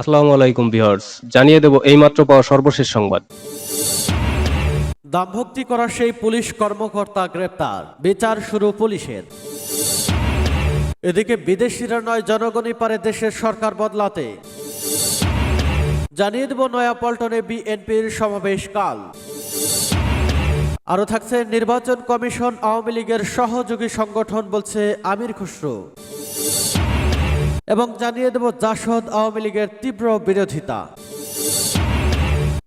আসসালামু আলাইকুম ভিউয়ার্স, জানিয়ে দেব এইমাত্র পাওয়া সর্বশেষ সংবাদ। দামভক্তি করা সেই পুলিশ কর্মকর্তা গ্রেপ্তার। বিচার শুরু পুলিশের। এদিকে বিদেশিরা নয়, জনগণই পারে দেশের সরকার বদলাতে। জানিয়ে দেব নয়াপল্টনে বিএনপির সমাবেশ কাল আরও থাকছে নির্বাচন কমিশন, আওয়ামী লীগের সহযোগী সংগঠন বলছে আমির খুসরো। এবং জানিয়ে দেব জাসদ আওয়ামী লীগের তীব্র বিরোধিতা।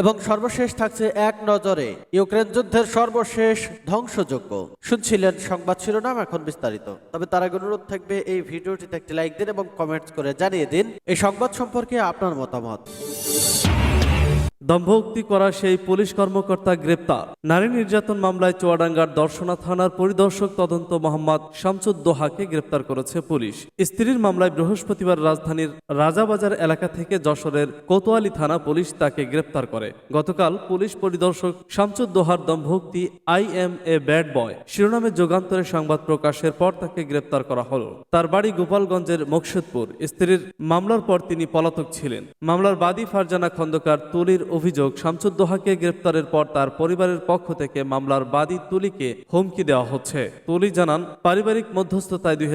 এবং সর্বশেষ থাকছে এক নজরে, ইউক্রেন যুদ্ধের সর্বশেষ ধ্বংসযোগ্য শুনছিলেন সংবাদ শিরোনাম এখন বিস্তারিত। তবে তার আগে অনুরোধ থাকবে, এই ভিডিওটিতে একটি লাইক দিন এবং কমেন্টস করে জানিয়ে দিন। এই সংবাদ সম্পর্কে আপনার মতামত। দম্ভোক্তি করা সেই পুলিশ কর্মকর্তা গ্রেপ্তার। নারী নির্যাতন মামলায় চুয়াডাঙ্গার দর্শনা থানার পরিদর্শক তদন্ত মোহাম্মদ শামসুদ্দোহাকে গ্রেপ্তার করেছে পুলিশ। স্ত্রীর মামলায় বৃহস্পতিবার রাজধানীর রাজাবাজার এলাকা থেকে যশোরের কোতোয়ালি থানা পুলিশ তাকে গ্রেপ্তার করে। গতকাল পুলিশ পরিদর্শক শামসুদ্দোহার দম্ভোক্তি I am a bad boy. শিরোনামে যুগান্তরে সংবাদ প্রকাশের পর তাকে গ্রেপ্তার করা হল। তার বাড়ি গোপালগঞ্জের মোকসেদপুর। স্ত্রীর মামলার পর তিনি পলাতক ছিলেন। মামলার বাদী ফারজানা খন্দকার তুলির অভিযোগ শামসুদ্দোহাকে গ্রেপ্তারের পর তার পরিবারের পক্ষ থেকে মামলার বাদী তুলিকে হুমকি দেওয়া হচ্ছে। তুলি জানান, পারিবারিক মধ্যস্থতায় দুই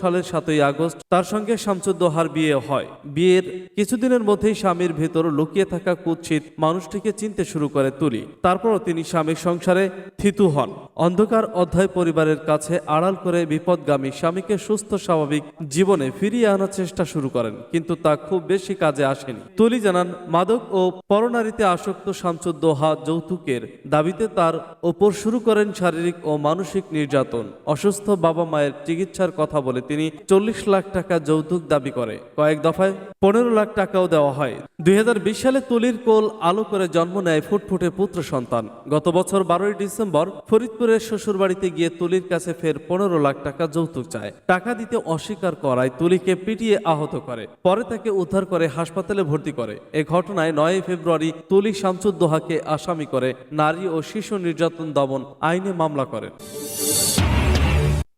সালের সাতই আগস্ট তার সঙ্গে শামসুদ্দোহার বিয়ে হয়। বিয়ের কিছুদিনের মধ্যেই স্বামীর ভেতর লুকিয়ে থাকা কুৎসিত মানুষটিকে চিনতে শুরু করে তুলি। তারপরও তিনি স্বামীর সংসারে থিতু হন। অন্ধকার অধ্যায় পরিবারের কাছে আড়াল করে বিপদগামী স্বামীকে সুস্থ, স্বাভাবিক জীবনে ফিরিয়ে আনার চেষ্টা শুরু করেন, কিন্তু তা খুব বেশি কাজে আসেনি। তুলি জানান, মাদক ও পরনারীতে আসক্ত শামসুদ্দোহা যৌতুকের দাবিতে তার ওপর শুরু করেন শারীরিক ও মানসিক নির্যাতন। অসুস্থ বাবা মায়ের চিকিৎসার কথা বলে তিনি চল্লিশ লাখ টাকা যৌতুক দাবি করে। কয়েক দফায় পনেরো লাখ টাকাও দেওয়া হয়। দুই সালে তুলির কোল আলো করে জন্ম নেয় ফুটফুটে পুত্র সন্তান। গত বছর বারোই ডিসেম্বর ফরিদপুরের শ্বশুরবাড়িতে গিয়ে তুলির কাছে ফের পনেরো লাখ টাকা যৌতুক চায়। টাকা দিতে অস্বীকার করায় তুলিকে পিটিয়ে আহত করে। পরে তাকে উদ্ধার করে হাসপাতালে ভর্তি করে। এ ঘটনায় নয় ফেব্রুয়ারি তুলি শামসুদ্দোহাকে আসামি করে নারী ও শিশু নির্যাতন দমন আইনে মামলা করেন।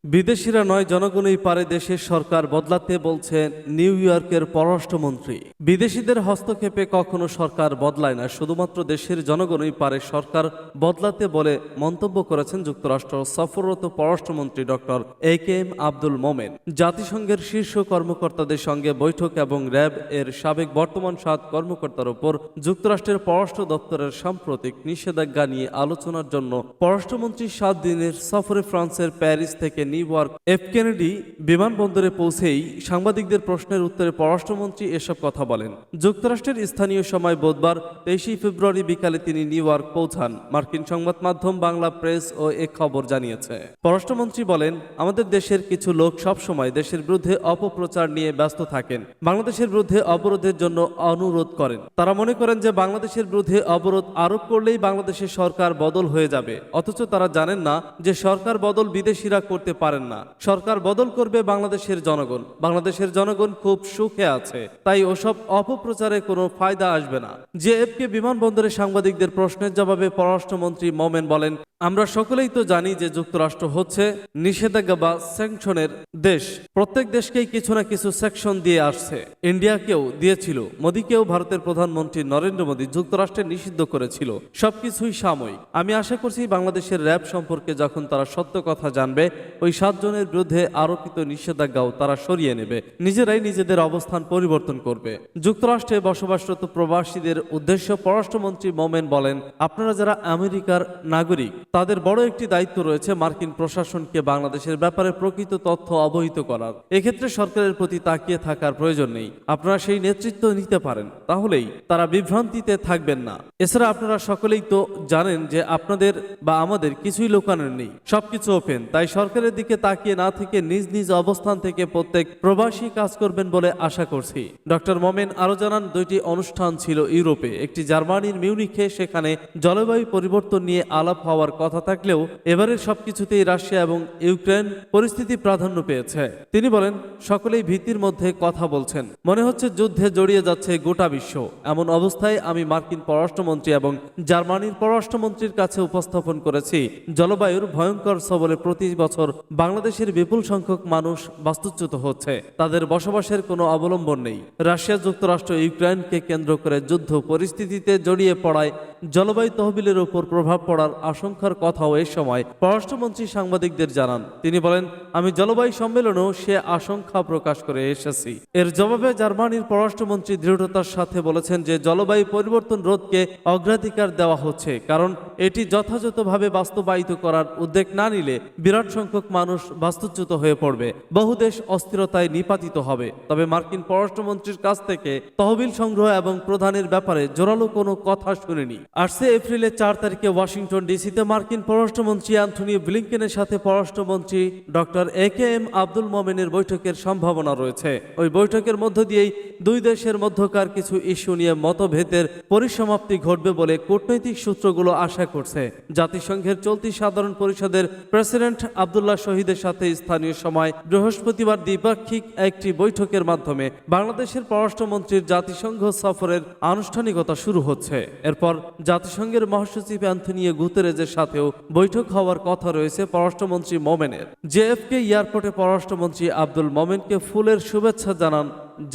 বিদেশিরা নয় জনগণই পারে দেশের সরকার বদলাতে বলছে নিউ ইয়র্কের পররাষ্ট্রমন্ত্রী। বিদেশিদের হস্তক্ষেপে কখনো সরকার বদলায় না, শুধুমাত্র দেশের জনগণই পারে সরকার বদলাতে বলে মন্তব্য করেছেন যুক্তরাষ্ট্র। সফররত পররাষ্ট্রমন্ত্রী doctor A K M Abdul Momen. জাতিসংঘের শীর্ষ কর্মকর্তাদের সঙ্গে বৈঠক এবং র্যাব এর সাবেক বর্তমান সাত কর্মকর্তার উপর যুক্তরাষ্ট্রের পররাষ্ট্র দপ্তরের সাম্প্রতিক নিষেধাজ্ঞা নিয়ে আলোচনার জন্য পররাষ্ট্রমন্ত্রী সাত দিনের সফরে ফ্রান্সের প্যারিস থেকে নিউ ইয়র্ক এফ কেনেডি বিমানবন্দরে পৌঁছেই সাংবাদিকদের প্রশ্নের উত্তরে পররাষ্ট্রমন্ত্রী এসব কথা বলেন। যুক্তরাষ্ট্রের স্থানীয় সময় বুধবার তেইশে ফেব্রুয়ারি বিকালে তিনি নিউ ইয়র্ক পৌঁছান, মার্কিন সংবাদ মাধ্যম বাংলা প্রেস ও এ খবর জানিয়েছে। পররাষ্ট্রমন্ত্রী বলেন, আমাদের দেশের কিছু লোক সব সময় দেশের বিরুদ্ধে অপপ্রচার নিয়ে ব্যস্ত থাকেন। বাংলাদেশের বিরুদ্ধে অবরোধের জন্য অনুরোধ করেন। তারা মনে করেন যে বাংলাদেশের বিরুদ্ধে অবরোধ আরোপ করলেই বাংলাদেশের সরকার বদল হয়ে যাবে। অথচ তারা জানেন না যে সরকার বদল বিদেশিরা করতে পারেন না। সরকার বদল করবে বাংলাদেশের জনগণ। বাংলাদেশের জনগণ খুব সুখে আছে। তাই ওসব অপপ্রচারে কোনো ফায়দা আসবে না। জেএফকে বিমানবন্দরে সাংবাদিকদের প্রশ্নের জবাবে পররাষ্ট্রমন্ত্রী মোমেন বলেন আমরা সকলেই তো জানি যে যুক্তরাষ্ট্র হচ্ছে নিষেধাজ্ঞা বা স্যাংশনের দেশ। প্রত্যেক দেশকেই কিছু না কিছু সেকশন দিয়ে আসছে। ইন্ডিয়াকেও দিয়েছিল। মোদীকেও ভারতের প্রধানমন্ত্রী নরেন্দ্র মোদী যুক্তরাষ্ট্রে নিষিদ্ধ করেছিল। সবকিছুই সাময়িক। আমি আশা করছি বাংলাদেশের র্যাব সম্পর্কে যখন তারা সত্য কথা জানবে, ওই সাতজনের বিরুদ্ধে আরোপিত নিষেধাজ্ঞাও তারা সরিয়ে নেবে। নিজেরাই নিজেদের অবস্থান পরিবর্তন করবে। যুক্তরাষ্ট্রে বসবাসরত প্রবাসীদের উদ্দেশ্য পররাষ্ট্রমন্ত্রী মোমেন বলেন, আপনারা যারা আমেরিকার নাগরিক তাদের বড় একটি দায়িত্ব রয়েছে মার্কিন প্রশাসনকে বাংলাদেশের ব্যাপারে প্রকৃত তথ্য অবহিত করার। এক্ষেত্রে সরকারের প্রতি তাকিয়ে থাকার প্রয়োজন নেই। আপনারা সেই নেতৃত্ব নিতে পারেন, তাহলেই তারা বিভ্রান্তিতে থাকবেন না। এছাড়া আপনারা সকলেই তো জানেন যে আপনাদের বা আমাদের কিছুই লোকানোর নেই। সবকিছু ওপেন। তাই সরকারের দিকে তাকিয়ে না থেকে নিজ নিজ অবস্থান থেকে প্রত্যেক প্রবাসী কাজ করবেন বলে আশা করছি। ডক্টর মোমেন আরও জানান, দুইটি অনুষ্ঠান ছিল ইউরোপে। একটি জার্মানির মিউনিখে, সেখানে জলবায়ু পরিবর্তন নিয়ে আলাপ হওয়ার কথা থাকলেও এবারের সবকিছুতেই রাশিয়া এবং ইউক্রেন পরিস্থিতি প্রাধান্য পেয়েছে। তিনি বলেন, সকলেই ভীতির মধ্যে কথা বলছেন। মনে হচ্ছে যুদ্ধে জড়িয়ে যাচ্ছে গোটা বিশ্ব। এমন অবস্থায় আমি মার্কিন পররাষ্ট্রমন্ত্রী এবং জার্মানির পররাষ্ট্রমন্ত্রীর কাছে উপস্থাপন করেছি। জলবায়ুর ভয়ঙ্কর সবলে প্রতি বছর বাংলাদেশের বিপুল সংখ্যক মানুষ বাস্তুচ্যুত হচ্ছে। তাদের বসবাসের কোনো অবলম্বন নেই। রাশিয়া যুক্তরাষ্ট্র ইউক্রেনকে কেন্দ্র করে যুদ্ধ পরিস্থিতিতে জড়িয়ে পড়ায় জলবায়ু তহবিলের উপর প্রভাব পড়ার আশঙ্কার কথাও এ সময় পররাষ্ট্রমন্ত্রী সাংবাদিকদের জানান। তিনি বলেন, আমি জলবায়ু সম্মেলনেও সে আশঙ্কা প্রকাশ করে এসেছি। এর জবাবে জার্মানির পররাষ্ট্রমন্ত্রী দৃঢ়তার সাথে বলেছেন যে, জলবায়ু পরিবর্তন রোধকে অগ্রাধিকার দেওয়া হচ্ছে, কারণ এটি যথাযথভাবে বাস্তবায়িত করার উদ্যোগ না নিলে বিরাট সংখ্যক মানুষ বাস্তুচ্যুত হয়ে পড়বে। বহু দেশ অস্থিরতায় নিপাতিত হবে। তবে মার্কিন পররাষ্ট্রমন্ত্রীর কাছ থেকে তহবিল সংগ্রহ এবং প্রধানের ব্যাপারে জোরালো কোনো কথা শুনিনি। আসছে এপ্রিলের চার তারিখে ওয়াশিংটন ডিসিতে মার্কিন পররাষ্ট্রমন্ত্রী অ্যান্থনি ব্লিংকেনের সাথে পররাষ্ট্রমন্ত্রী doctor A K M Abdul মোমেনের বৈঠকের সম্ভাবনা রয়েছে। ওই বৈঠকের মধ্য দিয়েই দুই দেশের মধ্যকার কিছু ইস্যু নিয়ে মতভেদের পরিসমাপ্তি ঘটবে বলে কূটনৈতিক সূত্রগুলো আশা করছে। জাতিসংঘের চলতি সাধারণ পরিষদের প্রেসিডেন্ট আবদুল্লাহ শহীদের সাথে স্থানীয় সময় বৃহস্পতিবার দ্বিপাক্ষিক একটি বৈঠকের মাধ্যমে বাংলাদেশের পররাষ্ট্রমন্ত্রীর জাতিসংঘ সফরের আনুষ্ঠানিকতা শুরু হচ্ছে। এরপর জাতিসংঘের মহাসচিব অ্যান্থনিও গুতেরেজের সাথেও বৈঠক হওয়ার কথা রয়েছে পররাষ্ট্রমন্ত্রী মোমেনের। জেএফকে এয়ারপোর্টে পররাষ্ট্রমন্ত্রী আব্দুল মোমেনকে ফুলের শুভেচ্ছা জানান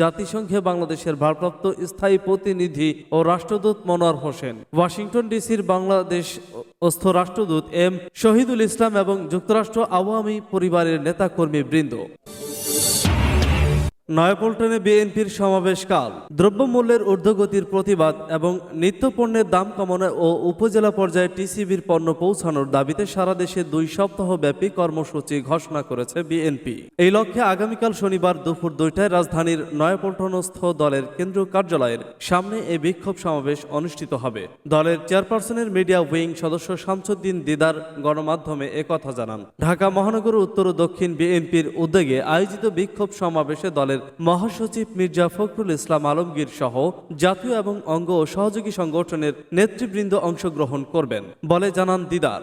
জাতিসংঘে বাংলাদেশের ভারপ্রাপ্ত স্থায়ী প্রতিনিধি ও রাষ্ট্রদূত মনোয়ার হোসেন। ওয়াশিংটন ডিসির বাংলাদেশ অস্থ রাষ্ট্রদূত এম শহীদুল ইসলাম এবং যুক্তরাষ্ট্র আওয়ামী পরিবারের নেতাকর্মী বৃন্দ নয়াপল্টনে বিএনপির সমাবেশকাল। দ্রব্যমূল্যের ঊর্ধ্বগতির প্রতিবাদ এবং নিত্যপণ্যের দাম কমানো ও উপজেলা পর্যায়ে টিসিবির পণ্য পৌঁছানোর দাবিতে সারা দেশে দুই সপ্তাহব্যাপী কর্মসূচি ঘোষণা করেছে বিএনপি। এই লক্ষ্যে আগামীকাল শনিবার দুপুর দুইটায় রাজধানীর নয়াপল্টনস্থ দলের কেন্দ্রীয় কার্যালয়ের সামনে এই বিক্ষোভ সমাবেশ অনুষ্ঠিত হবে। দলের চেয়ারপারসনের মিডিয়া উইং সদস্য শামসুদ্দিন দিদার গণমাধ্যমে একথা জানান। ঢাকা মহানগর উত্তর ও দক্ষিণ বিএনপির উদ্যোগে আয়োজিত বিক্ষোভ সমাবেশে দলের মহাসচিব মির্জা ফখরুল ইসলাম আলমগীর সহ জাতীয় এবং অঙ্গ ও সহযোগী সংগঠনের নেতৃবৃন্দ অংশগ্রহণ করবেন। বলে জানান দিদার।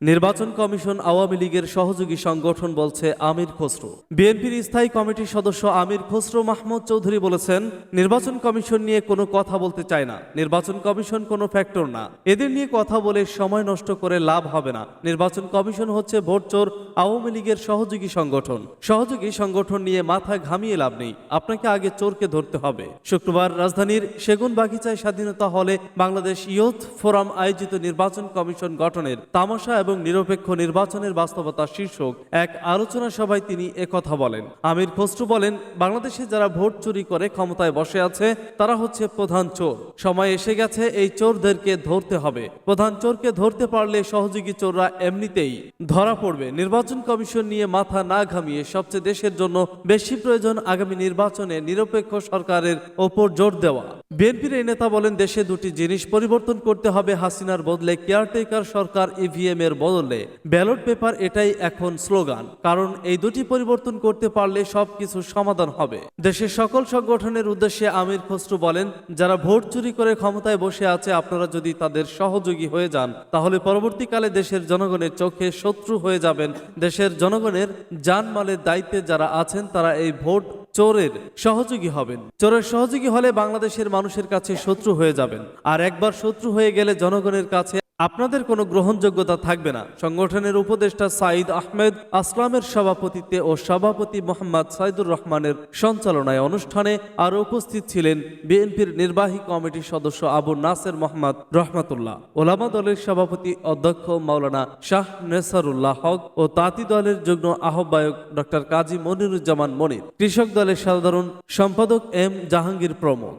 নির্বাচন কমিশন আওয়ামী লীগের সহযোগী সংগঠন বলছে আমির খসরু। বিএনপির স্থায়ী কমিটির সদস্য আমির খসরু মাহমুদ চৌধুরী বলেছেন, নির্বাচন কমিশন নিয়ে কোনো কথা বলতে চায় না। নির্বাচন কমিশন কোনো ফ্যাক্টর না। এদের নিয়ে কথা বলে সময় নষ্ট করে লাভ হবে না। নির্বাচন কমিশন হচ্ছে ভোট চোর, আওয়ামী লীগের সহযোগী সংগঠন। সহযোগী সংগঠন নিয়ে মাথা ঘামিয়ে লাভ নেই। আপনাকে আগে চোরকে ধরতে হবে। শুক্রবার রাজধানীর সেগুন বাগিচায় স্বাধীনতা হলে বাংলাদেশ ইয়ুথ ফোরাম আয়োজিত নির্বাচন কমিশন গঠনের তামাশা এবং নিরপেক্ষ নির্বাচনের বাস্তবতা শীর্ষক এক আলোচনা সভায় তিনি একথা বলেন। আমির খসরু বলেন, বাংলাদেশে যারা ভোট চুরি করে ক্ষমতায় বসে আছে, তারা হচ্ছে প্রধান চোর। সময় এসে গেছে, এই চোরদেরকে ধরতে হবে। প্রধান চোরকে ধরতে পারলে সহযোগী চোররা এমনিতেই ধরা পড়বে। নির্বাচন কমিশন নিয়ে মাথা না ঘামিয়ে সবচেয়ে দেশের জন্য বেশি প্রয়োজন আগামী নির্বাচনে নিরপেক্ষ সরকারের ওপর জোর দেওয়া। বিএনপির এই নেতা বলেন, দেশে দুটি জিনিস পরিবর্তন করতে হবে, হাসিনার বদলে কেয়ারটেকার সরকার ইভিএম এর বদলে। ব্যালট পেপার এটাই এখন স্লোগান, কারণ এই দুটি পরিবর্তন করতে পারলে সবকিছু সমাধান হবে। দেশের সকল সংগঠনের উদ্দেশ্যে আমির খসরু বলেন, যারা ভোট চুরি করে ক্ষমতায় বসে আছে, আপনারা যদি তাদের সহযোগী হয়ে যান, তাহলে পরবর্তীকালে দেশের জনগণের চোখে শত্রু হয়ে যাবেন। দেশের জনগণের জানমালের দায়িত্বে যারা আছেন, তারা এই ভোট চোরের সহযোগী হবেন। চোরের সহযোগী হলে বাংলাদেশের মানুষের কাছে শত্রু হয়ে যাবেন। আর একবার শত্রু হয়ে গেলে জনগণের কাছে আপনাদের কোনো গ্রহণযোগ্যতা থাকবে না। সংগঠনের উপদেষ্টা সাইদ আহমেদ আসলামের সভাপতিত্বে ও সভাপতি মোহাম্মদ সাইদুর রহমানের সঞ্চালনায় অনুষ্ঠানে আর উপস্থিত ছিলেন বিএনপির নির্বাহী কমিটির সদস্য আবু নাসের মোহাম্মদ রহমাতুল্লাহ। ওলামা দলের সভাপতি অধ্যক্ষ মাওলানা শাহ নেসারুল্লাহ হক ও তাঁতি দলের যুগ্ম আহ্বায়ক ডক্টর কাজী মনিরুজ্জামান মনির। কৃষক দলের সাধারণ সম্পাদক এম জাহাঙ্গীর প্রমুখ।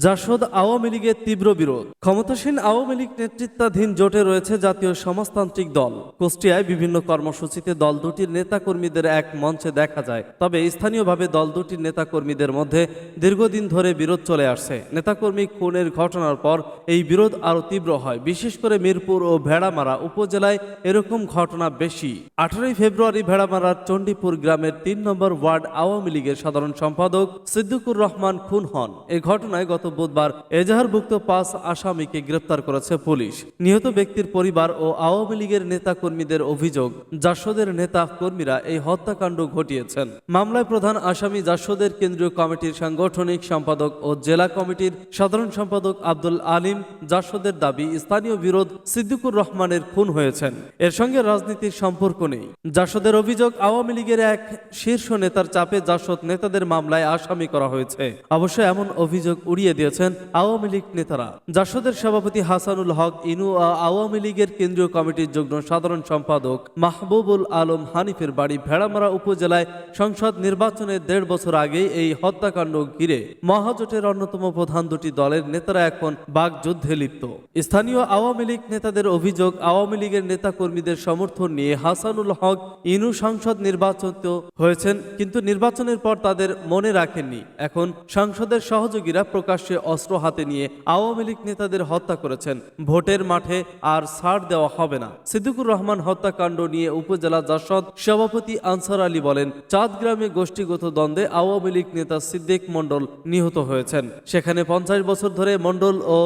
জাসদ আওয়ামী লীগের তীব্র বিরোধ। ক্ষমতাসীন আওয়ামী লীগ নেতৃত্বাধীন জোটে রয়েছে জাতীয় সমাজতান্ত্রিক দল। কুষ্টিয়ায় বিভিন্ন কর্মসূচিতে দল দুটির নেতাকর্মীদের এক মঞ্চে দেখা যায়। তবে স্থানীয়ভাবে দল দুটির নেতাকর্মীদের মধ্যে দীর্ঘদিন ধরে বিরোধ চলে আসছে। নেতাকর্মী খুনের ঘটনার পর এই বিরোধ আরও তীব্র হয়। বিশেষ করে মিরপুর ও ভেড়ামারা উপজেলায় এরকম ঘটনা বেশি। আঠারোই ফেব্রুয়ারি ভেড়ামারার চণ্ডীপুর গ্রামের তিন নম্বর ওয়ার্ড আওয়ামী লীগের সাধারণ সম্পাদক সিদ্দিকুর রহমান খুন হন। এই ঘটনায় গত গত বুধবার এজাহারভুক্ত পাঁচ আসামিকে গ্রেপ্তার করেছে পুলিশ। নিহত ব্যক্তির পরিবার ও আওয়ামী লীগের নেতা কর্মীদের অভিযোগ, জাসদের নেতা কর্মীরা এই হত্যাকাণ্ড ঘটিয়েছেন। মামলায় প্রধান আসামি জাসদের কেন্দ্রীয় কমিটির সাংগঠনিক সম্পাদক ও জেলা কমিটির সাধারণ সম্পাদক আব্দুল আলিম জাসদের দাবি স্থানীয় বিরোধ সিদ্দিকুর রহমানের খুন হয়েছেন। এর সঙ্গে রাজনীতির সম্পর্ক নেই। জাসদের অভিযোগ, আওয়ামী লীগের এক শীর্ষ নেতার চাপে জাসদ নেতাদের মামলায় আসামি করা হয়েছে। অবশ্য এমন অভিযোগ উড়িয়ে দিয়েছেন আওয়ামী লীগ নেতারা। জাসদের সভাপতি হাসানুল হক ইনু আওয়ামী লীগের কেন্দ্রীয় কমিটির যুগ্ম সাধারণ সম্পাদক মাহবুবুল আলম হানিফের বাড়ি ভেড়ামারা উপজেলায় সংসদ নির্বাচনের দেড় বছর আগেই এই হত্যাকাণ্ড ঘিরে মহাজোটের অন্যতম প্রধান দুটি দলের নেতারা এখন বাগযুদ্ধে লিপ্ত। স্থানীয় আওয়ামী লীগ নেতাদের অভিযোগ, আওয়ামী লীগের নেতা কর্মীদের সমর্থন নিয়ে হাসানুল হক ইনু সংসদ নির্বাচিত হয়েছেন, কিন্তু নির্বাচনের পর তাদের মনে রাখেননি। এখন সংসদের সহযোগীরা প্রকাশ্যে অস্ত্র হাতে নিয়ে আওয়ামী লীগ নেতাদের হত্যা করেছেন। ভোটের মাঠে আর ছাড় দেওয়া হবে না। সিদ্দিকুর রহমান হত্যাকাণ্ড নিয়ে উপজেলা জাসদ সভাপতি আনসার আলী বলেন, চাঁদগ্রামে গোষ্ঠীগত দ্বন্দ্বে আওয়ামী লীগ নেতা সিদ্দিক মণ্ডল নিহত হয়েছেন। সেখানে পঞ্চাশ বছর ধরে মণ্ডল ও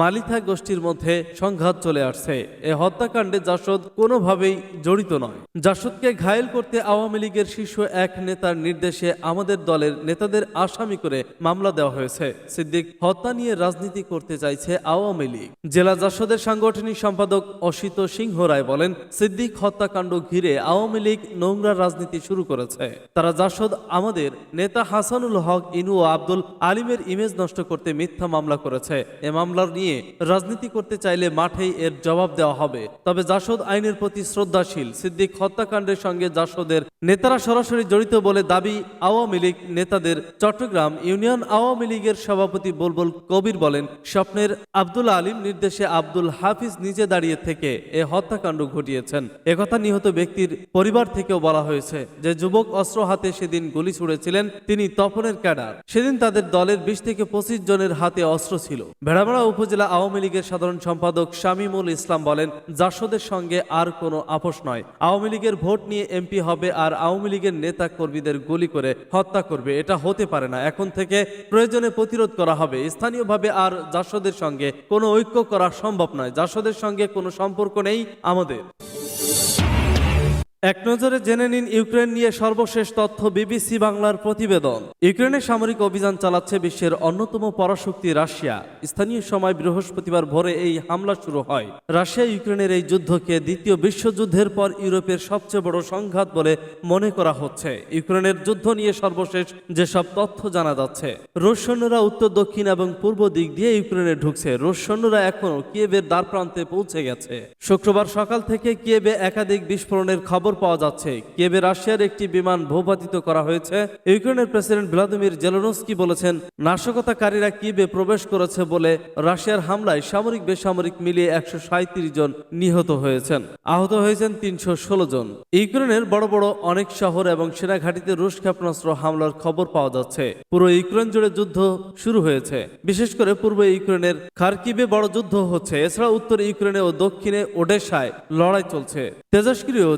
মালিথা গোষ্ঠীর মধ্যে সংঘাত চলে আসছে। এ হত্যাকাণ্ডে জাসদ কোনোভাবেই জড়িত নয়। জাসদকে ঘায়েল করতে আওয়ামী লীগের শীর্ষ এক নেতার নির্দেশে আমাদের দলের নেতাদের আসামি করে মামলা দেওয়া হয়েছে। সিদ্দিক হত্যা নিয়ে রাজনীতি করতে চাইছে আওয়ামী লীগ। জেলা জাসদের সাংগঠনিক সম্পাদক অসিত সিংহ রায় বলেন, সিদ্দিক হত্যাকাণ্ড ঘিরে আওয়ামী লীগ নোংরা রাজনীতি শুরু করেছে। তারা জাসদ আমাদের নেতা হাসানুল হক ইনু ও আব্দুল আলিমের ইমেজ নষ্ট করতে মিথ্যা মামলা করেছে। এ মামলার নিয়ে রাজনীতি করতে চাইলে মাঠেই এর জবাব দেওয়া হবে। তবে জাসদ আইনের প্রতি শ্রদ্ধাশীল সিদ্দিক হত্যাকাণ্ডের সঙ্গে জাসদের নেতারা সরাসরি জড়িত বলে দাবি আওয়ামী লীগ নেতাদের। চট্টগ্রাম ইউনিয়ন আওয়ামী লীগের সভাপতি বুলবুল কবির বলেন, স্বপ্নের আব্দুল আলিম নির্দেশে আব্দুল হাফিজ নিচে দাঁড়িয়ে থেকে এ হত্যাকাণ্ড ঘটিয়েছেন। একথা নিহত ব্যক্তির পরিবার থেকেও বলা হয়েছে যে, যুবক অস্ত্র হাতে সেদিন গুলি ছুড়েছিলেন, তিনি তপনের ক্যাডার। সেদিন তাদের দলের বিশ থেকে পঁচিশ জনের হাতে অস্ত্র ছিল। ভেড়ামারা উপজেলা আওয়ামী লীগের সাধারণ সম্পাদক শামিমুল ইসলাম বলেন জাসদের সঙ্গে আর কোনো আপোষ নয়। আওয়ামী লীগের ভোট নিয়ে এমপি হবে আর আওয়ামী লীগের নেতা কর্মীদের গুলি করে হত্যা করবে, এটা হতে পারে না। এখন থেকে প্রয়োজনে প্রতিরোধ করা হবে। স্থানীয়ভাবে আর জাসদের সঙ্গে কোনো ঐক্য করা সম্ভব নয়। জাসদের সঙ্গে কোনো সম্পর্ক নেই আমাদের। এক নজরে জেনে নিন ইউক্রেন নিয়ে সর্বশেষ তথ্য বিবিসি বাংলার প্রতিবেদন। ইউক্রেনে সামরিক অভিযান চালাচ্ছে বিশ্বের অন্যতম পরাশক্তি রাশিয়া। স্থানীয় সময় বৃহস্পতিবার ভোরে এই হামলা শুরু হয়। রাশিয়া ইউক্রেনের এই যুদ্ধকে দ্বিতীয় বিশ্বযুদ্ধের পর ইউরোপের সবচেয়ে বড় সংঘাত বলে মনে করা হচ্ছে। ইউক্রেনের যুদ্ধ নিয়ে সর্বশেষ যেসব তথ্য জানা যাচ্ছে, রুশ সৈন্যরা উত্তর, দক্ষিণ এবং পূর্ব দিক দিয়ে ইউক্রেনে ঢুকছে। রুশ সৈন্যরা এখনও কিয়েভের দ্বার প্রান্তে পৌঁছে গেছে। শুক্রবার সকাল থেকে কিয়েভে একাধিক বিস্ফোরণের খবর পাওয়া যাচ্ছে। কিয়েভে রাশিয়ার একটি বিমান ভূপাতিত করা হয়েছে। ইউক্রেনের প্রেসিডেন্ট ভ্লাদিমির জেলনস্কি বলেছেন, নাশকতাকারীরা কিয়েভে প্রবেশ করেছে বলে রাশিয়ার হামলায় সামরিক বেসামরিক মিলিয়ে একশো জন নিহত হয়েছেন। আহত হয়েছেন তিনশো ষোলো জন। ইউক্রেনের বড় বড় অনেক শহর এবং সেনা সেনাঘাটিতে রুশ ক্ষেপণাস্ত্র হামলার খবর পাওয়া যাচ্ছে। পুরো ইউক্রেন জুড়ে যুদ্ধ শুরু হয়েছে। বিশেষ করে পূর্ব ইউক্রেনের খারকিবে বড় যুদ্ধ হচ্ছে। এছাড়া উত্তর ইউক্রেনে ও দক্ষিণে ওডেশায় লড়াই চলছে। তেজস্ক্রিয়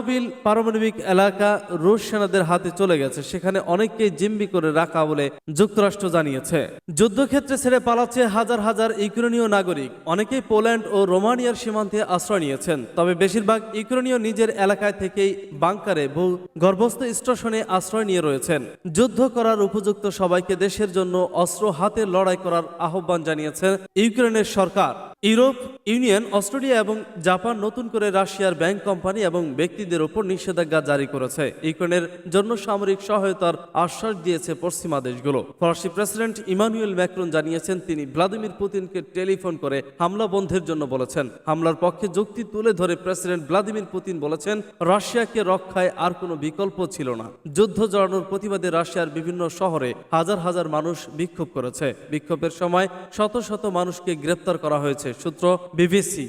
চেরনোবিল পারমাণবিক এলাকা রুশ সেনাদের হাতে চলে গেছে। সেখানে অনেককেই জিম্বি করে রাখা বলে যুক্তরাষ্ট্র জানিয়েছে। যুদ্ধক্ষেত্রে ছেড়ে পালাচ্ছে হাজার হাজার ইউক্রেনীয় নাগরিক। অনেকেই পোল্যান্ড ও রোমানিয়ার সীমান্তে আশ্রয় নিয়েছেন। তবে বেশিরভাগ ইউক্রেনীয় নিজের এলাকায় থেকেই বাংকারে বহু গর্ভস্থ স্টেশনে আশ্রয় নিয়ে রয়েছেন। যুদ্ধ করার উপযুক্ত সবাইকে দেশের জন্য অস্ত্র হাতে লড়াই করার আহ্বান জানিয়েছেন ইউক্রেনের সরকার। ইউরোপ ইউনিয়ন, অস্ট্রেলিয়া এবং জাপান নতুন করে রাশিয়ার ব্যাংক কোম্পানি এবং ব্যক্তিদের উপর নিষেধাজ্ঞা জারি করেছে। ইউক্রেনের জন্য সামরিক সহায়তার আশ্বাস দিয়েছে পশ্চিমা দেশগুলো। ফরাসি প্রেসিডেন্ট ইমানুয়েল ম্যাক্রন জানিয়েছেন, তিনি ভ্লাদিমির পুতিনকে টেলিফোন করে হামলা বন্ধের জন্য বলেছেন। হামলার পক্ষে যুক্তি তুলে ধরে প্রেসিডেন্ট ভ্লাদিমির পুতিন বলেছেন, রাশিয়াকে রক্ষায় আর কোনো বিকল্প ছিল না। যুদ্ধ জড়ানোর প্রতিবাদে রাশিয়ার বিভিন্ন শহরে হাজার হাজার মানুষ বিক্ষোভ করেছে। বিক্ষোভের সময় শত শত মানুষকে গ্রেপ্তার করা হয়েছে, সূত্র বিবিসি।